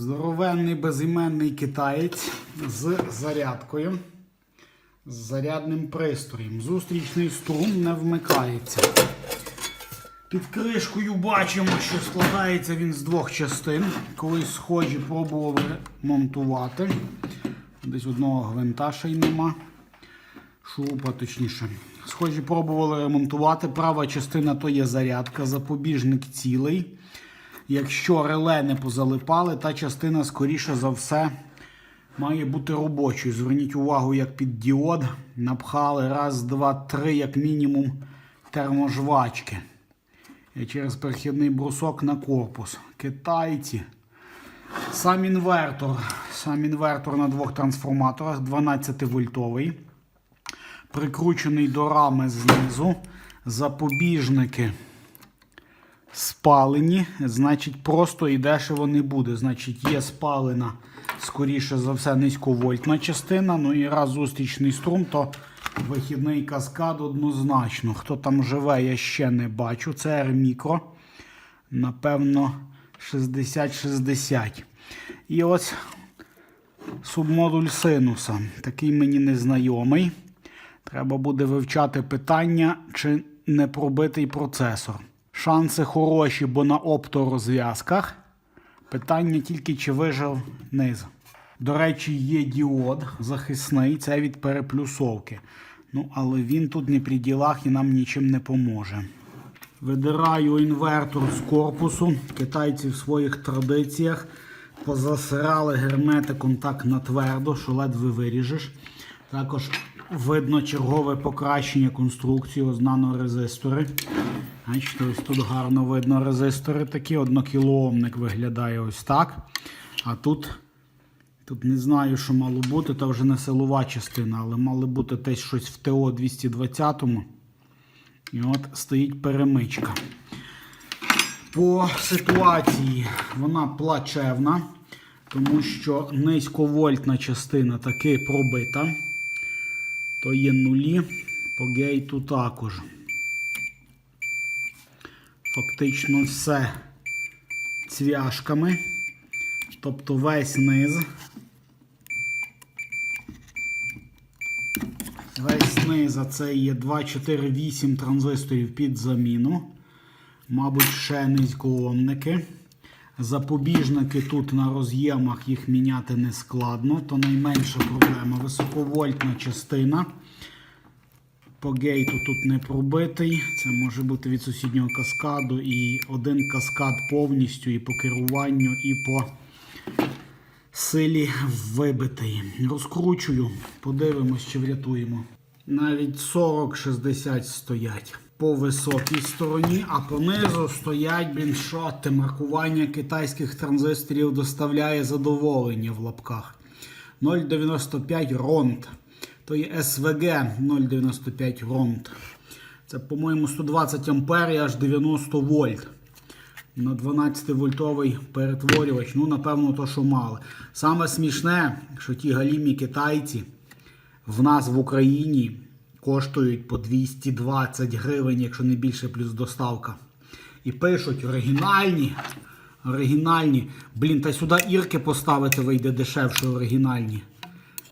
Здоровенний безіменний китаєць з зарядкою, з зарядним пристроєм. Зустрічний струм не вмикається. Під кришкою бачимо, що складається він з двох частин. Колись схожі пробували монтувати. Десь одного гвинта ще й нема. Шурупа точніше. Схожі пробували ремонтувати. Права частина то є зарядка, запобіжник цілий. Якщо реле не позалипали, та частина, скоріше за все, має бути робочою. Зверніть увагу, як під діод напхали раз, два, три, як мінімум, терможвачки. І через перехідний брусок на корпус. Китайці. Сам інвертор. Сам інвертор на двох трансформаторах 12 вольтовий. Прикручений до рами знизу. Запобіжники спалені, значить, просто і дешево не буде. Значить, є спалена, скоріше за все, низьковольтна частина. Ну і раз зустрічний струм, то вихідний каскад однозначно. Хто там живе, я ще не бачу. Це R-Micro. Напевно, 60-60. І ось субмодуль синуса. Такий мені незнайомий. Треба буде вивчати питання, чи не пробитий процесор. Шанси хороші, бо на опторозв'язках. Питання тільки, чи вижив низ. До речі, є діод захисний, це від переплюсовки. Ну, але він тут не при ділах і нам нічим не поможе. Видираю інвертор з корпусу. Китайці в своїх традиціях позасирали герметиком так на твердо, що ледве виріжеш. Також видно чергове покращення конструкції ось нанорезистори. Бачите, ось тут гарно видно резистори такі. Однокілоомник виглядає ось так. А тут, тут не знаю, що мало бути, та вже не силова частина, але мало бути десь щось в ТО 220. І от стоїть перемичка. По ситуації вона плачевна, тому що низьковольтна частина таки пробита. То є нулі, по гейту також. Фактично все цвяшками, тобто весь низ. Весь низ, а це є 2, 4, 8 транзисторів під заміну. Мабуть, ще низькоомники. Запобіжники тут на роз'ємах їх міняти не складно, то найменша проблема. Високовольтна частина. По гейту тут не пробитий. Це може бути від сусіднього каскаду. І один каскад повністю і по керуванню, і по силі вибитий. Розкручую, подивимось, чи врятуємо. Навіть 40-60 стоять по високій стороні, а понизу стоять, те маркування китайських транзисторів доставляє задоволення в лапках. 0,95 ронт. То є SVG 0,95 ронт. Це, по-моєму, 120 ампер і аж 90 вольт. На 12-вольтовий перетворювач. Ну, напевно, то, що мали. Саме смішне, що ті галімі китайці в нас в Україні коштують по 220 гривень, якщо не більше, плюс доставка. І пишуть оригінальні. Оригінальні. Блін, та сюди ірки поставити вийде дешевше оригінальні,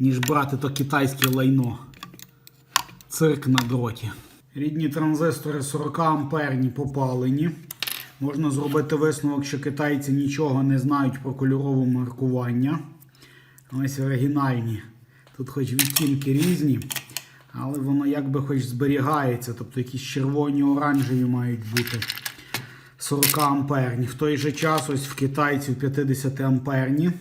ніж брати то китайське лайно. Цирк на дроті. Рідні транзистори 40 амперні попалені. Можна зробити висновок, що китайці нічого не знають про кольорове маркування. Ось оригінальні. Тут хоч відтінки різні, але воно якби хоч зберігається. Тобто якісь червоні оранжеві мають бути 40 амперні. В той же час ось в китайців 50 амперні.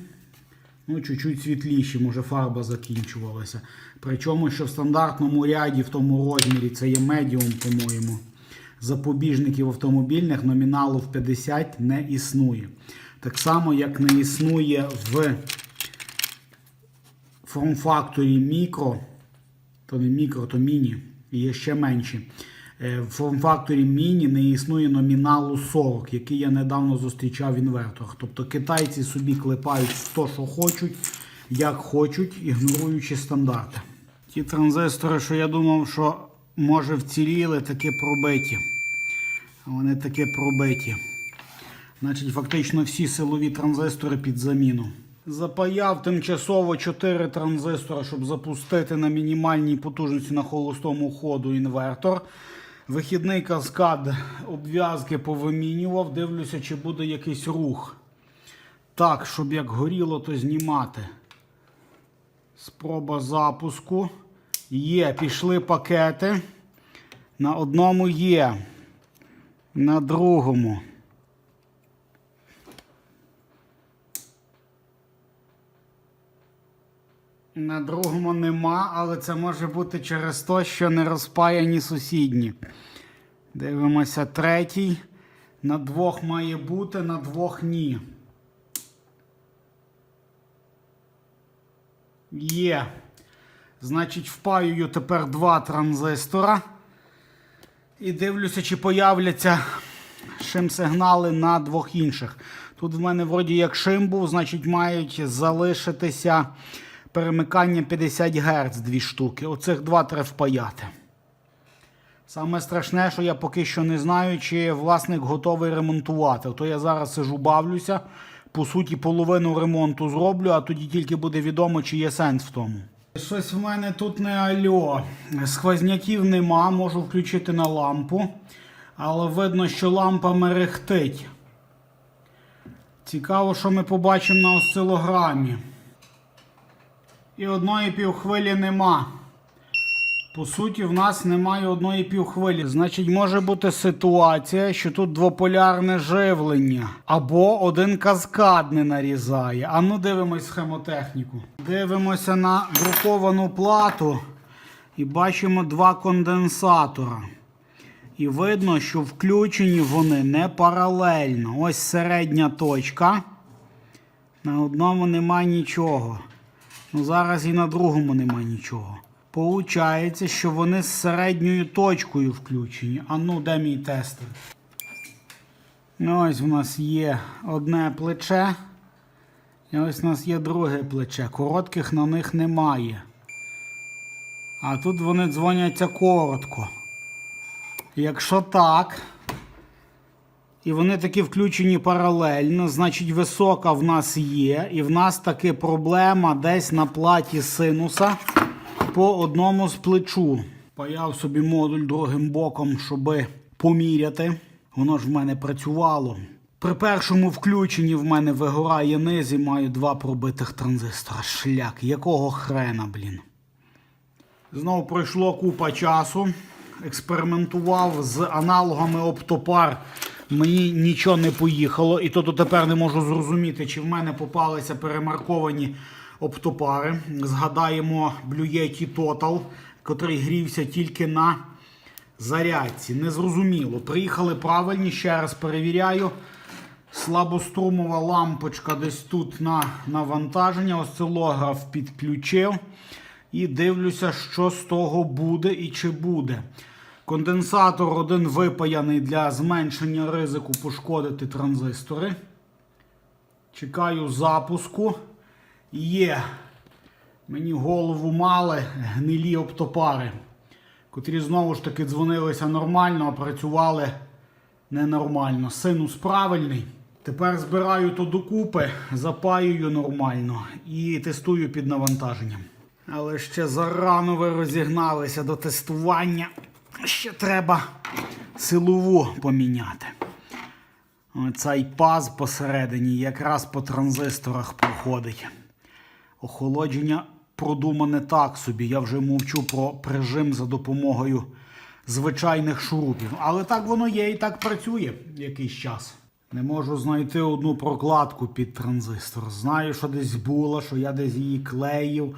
Ну, чуть-чуть світліші, може фарба закінчувалася. Причому, що в стандартному ряді, в тому розмірі, це є медіум, по-моєму. Запобіжників автомобільних номіналу в 50 не існує. Так само, як не існує в форм-факторі мікро, то не мікро, то міні, є ще менші. Е, В форм-факторі міні не існує номіналу 40, який я недавно зустрічав в інверторах. Тобто китайці собі клепають то, що хочуть, як хочуть, ігноруючи стандарти. Ті транзистори, що я думав, що може вціліли, таки пробиті. Вони таки пробиті. Значить, фактично всі силові транзистори під заміну. Запаяв тимчасово 4 транзистора, щоб запустити на мінімальній потужності на холостому ходу інвертор. Вихідний каскад обв'язки повимінював. Дивлюся, чи буде якийсь рух. Так, щоб як горіло, то знімати. Спроба запуску. Є, пішли пакети. На одному є. На другому. На другому нема, але це може бути через те, що не розпаяні сусідні. Дивимося третій. На двох має бути, на двох ні. Є. Значить, впаюю тепер два транзистора. І дивлюся, чи появляться шим-сигнали на двох інших. Тут в мене вроді як шим був, значить мають залишитися перемикання 50 Гц дві штуки. Оцих два треба впаяти. Саме страшне, що я поки що не знаю, чи власник готовий ремонтувати. То я зараз сижу, бавлюся. По суті, половину ремонту зроблю, а тоді тільки буде відомо, чи є сенс в тому. Щось в мене тут не альо. Сквозняків нема, можу включити на лампу. Але видно, що лампа мерехтить. Цікаво, що ми побачимо на осцилограмі. І одної півхвилі нема. По суті, в нас немає одної півхвилі. Значить, може бути ситуація, що тут двополярне живлення. Або один каскад не нарізає. А ну дивимось схемотехніку. Дивимося на друковану плату і бачимо два конденсатора. І видно, що включені вони не паралельно. Ось середня точка. На одному нема нічого. Ну зараз і на другому нема нічого. Получається, що вони з середньою точкою включені. А ну, де мій тестер? Ну, Ось у нас є одне плече. І ось у нас є друге плече. Коротких на них немає. А тут вони дзвоняться коротко. Якщо так, і вони таки включені паралельно, значить висока в нас є, і в нас таки проблема десь на платі синуса по одному з плечу. Паяв собі модуль другим боком, щоб поміряти. Воно ж в мене працювало. При першому включенні в мене вигорає низ і маю два пробитих транзистора. Шляк, якого хрена, блін. Знову пройшло купа часу. Експериментував з аналогами оптопар. Мені нічого не поїхало, і то тепер не можу зрозуміти, чи в мене попалися перемарковані оптопари. Згадаємо Blue Yeti Total, котрий грівся тільки на зарядці. Незрозуміло. Приїхали правильні, ще раз перевіряю. Слабострумова лампочка десь тут на навантаження. Осцилограф підключив. І дивлюся, що з того буде і чи буде. Конденсатор один випаяний для зменшення ризику пошкодити транзистори. Чекаю запуску. Є. Мені голову мали гнилі оптопари, котрі знову ж таки дзвонилися нормально, а працювали ненормально. Синус правильний. Тепер збираю то докупи, запаюю нормально і тестую під навантаженням. Але ще зарано ви розігналися до тестування. Ще треба силову поміняти. Цей паз посередині якраз по транзисторах проходить. Охолодження продумане так собі. Я вже мовчу про прижим за допомогою звичайних шурупів. Але так воно є і так працює якийсь час. Не можу знайти одну прокладку під транзистор. Знаю, що десь була, що я десь її клеїв,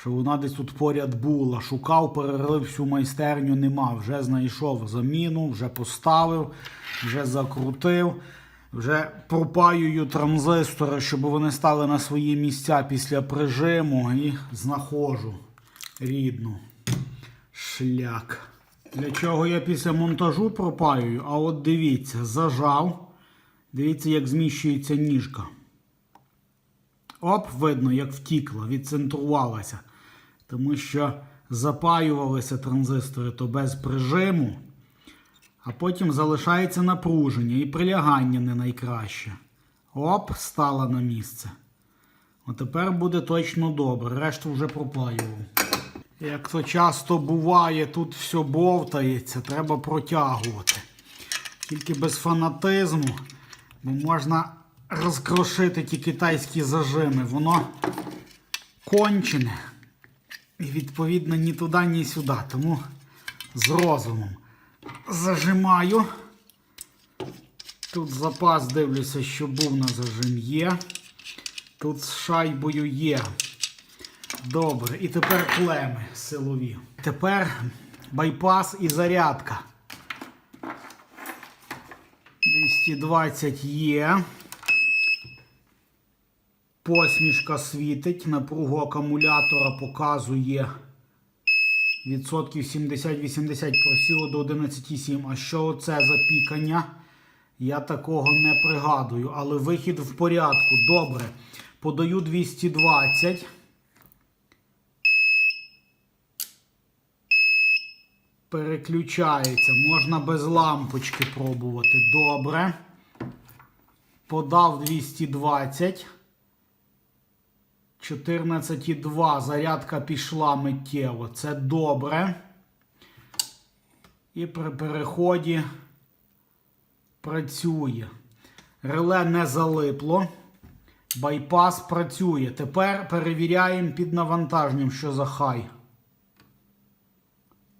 що вона десь тут поряд була. Шукав, перерив всю майстерню, нема. Вже знайшов заміну, вже поставив, вже закрутив. Вже пропаюю транзистори, щоб вони стали на свої місця після прижиму і знаходжу рідну шляк. Для чого я після монтажу пропаюю? А от дивіться, зажав. Дивіться, як зміщується ніжка. Оп, видно, як втікла, відцентрувалася. Тому що запаювалися транзистори то без прижиму. А потім залишається напруження і прилягання не найкраще. Оп, стала на місце. От тепер буде точно добре. Решту вже пропаював. Як то часто буває, тут все бовтається, треба протягувати. Тільки без фанатизму, бо можна розкрошити ті китайські зажими. Воно кончене. І відповідно ні туди, ні сюди. Тому з розумом зажимаю. Тут запас дивлюся, що був на зажим є. Тут з шайбою є. Добре. І тепер клеми силові. Тепер байпас і зарядка. 220 є. Посмішка світить, напругу акумулятора показує відсотків 70-80 просіло до 11,7. А що це за пікання? Я такого не пригадую, але вихід в порядку. Добре. Подаю 220. Переключається. Можна без лампочки пробувати. Добре. Подав 220. 14,2. Зарядка пішла миттєво. Це добре. І при переході працює. Реле не залипло. Байпас працює. Тепер перевіряємо під навантаженням, що за хай.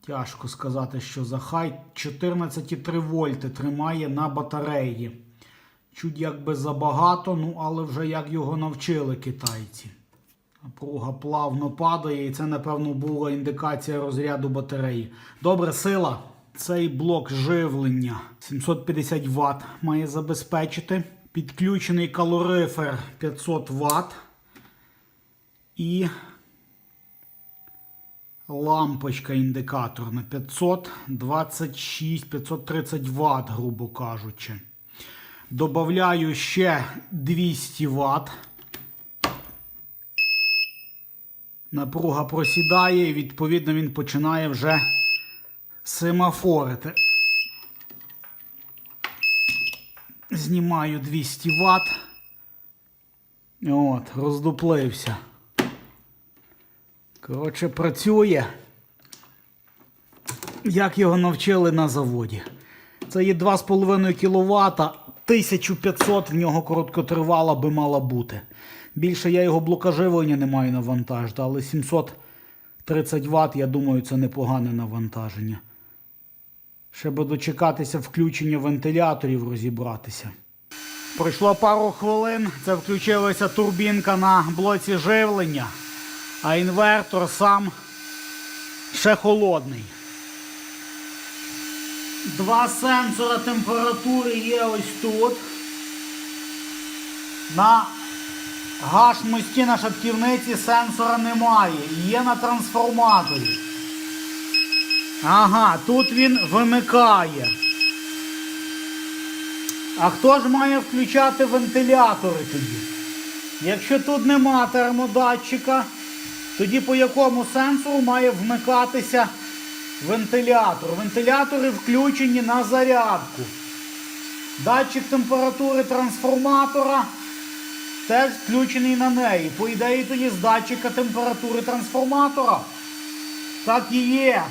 Тяжко сказати, що за хай 14,3 вольти тримає на батареї. Чуть якби забагато, ну але вже як його навчили китайці. Напруга плавно падає, і це, напевно, була індикація розряду батареї. Добре, сила. Цей блок живлення 750 Вт має забезпечити. Підключений калорифер 500 Вт. І лампочка індикаторна 526-530 Вт, грубо кажучи. Добавляю ще 200 Вт. Напруга просідає і відповідно він починає вже семафорити. Знімаю 200 Вт. От, роздуплився. Коротше, працює. Як його навчили на заводі. Це є 2,5 кВт, 1500 в нього короткотривала би мала бути. Більше я його блока живлення не маю навантажити, але 730 Вт, я думаю, це непогане навантаження. Ще би дочекатися включення вентиляторів, розібратися. Пройшло пару хвилин, це включилася турбінка на блоці живлення, а інвертор сам ще холодний. Два сенсора температури є ось тут. На гашмості на шатківниці сенсора немає. Є на трансформаторі. Ага, тут він вимикає. А хто ж має включати вентилятори тоді? Якщо тут нема термодатчика, тоді по якому сенсору має вмикатися вентилятор? Вентилятори включені на зарядку. Датчик температури трансформатора теж включений на неї. По ідеї тоді з датчика температури трансформатора. Так і є.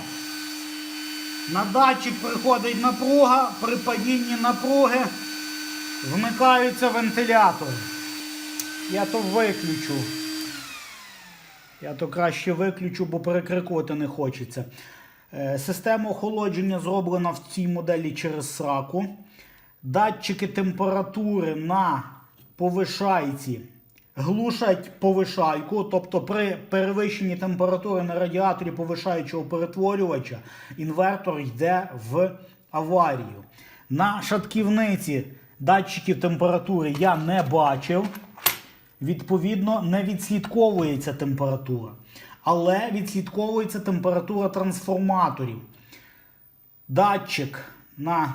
На датчик приходить напруга, при падінні напруги вмикаються вентилятори. Я то виключу. Я то краще виключу, бо перекрикувати не хочеться. Е, Система охолодження зроблена в цій моделі через сраку. Датчики температури на повишайці глушать повишайку, тобто при перевищенні температури на радіаторі повишаючого перетворювача інвертор йде в аварію. На шатківниці датчиків температури я не бачив. Відповідно, не відслідковується температура. Але відслідковується температура трансформаторів. Датчик на.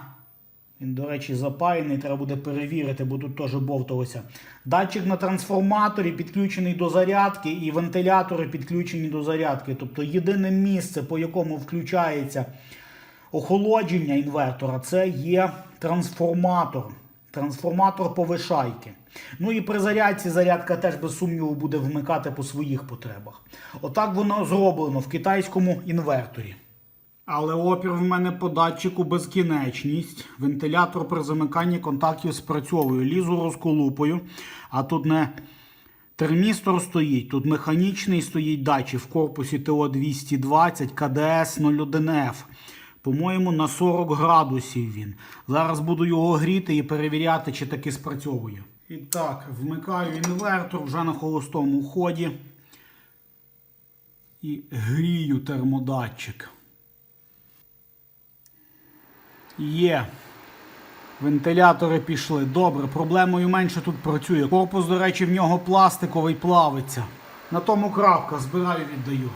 Він, до речі, запаяний, треба буде перевірити, бо тут теж бовталося. Датчик на трансформаторі підключений до зарядки, і вентилятори підключені до зарядки. Тобто єдине місце, по якому включається охолодження інвертора це є трансформатор. Трансформатор повишайки. Ну і при зарядці зарядка теж без сумніву буде вмикати по своїх потребах. Отак воно зроблено в китайському інверторі. Але опір в мене по датчику безкінечність. Вентилятор при замиканні контактів спрацьовує. Лізу розколупою, а тут не термістор стоїть, тут механічний стоїть датчик в корпусі ТО-220 КДС 01F. По-моєму, на 40 градусів він. Зараз буду його гріти і перевіряти, чи таки спрацьовує. І так, вмикаю інвертор вже на холостому ході. І грію термодатчик. Є. Вентилятори пішли. Добре, проблемою менше тут працює. Корпус, до речі, в нього пластиковий плавиться. На тому крапка збираю, віддаю.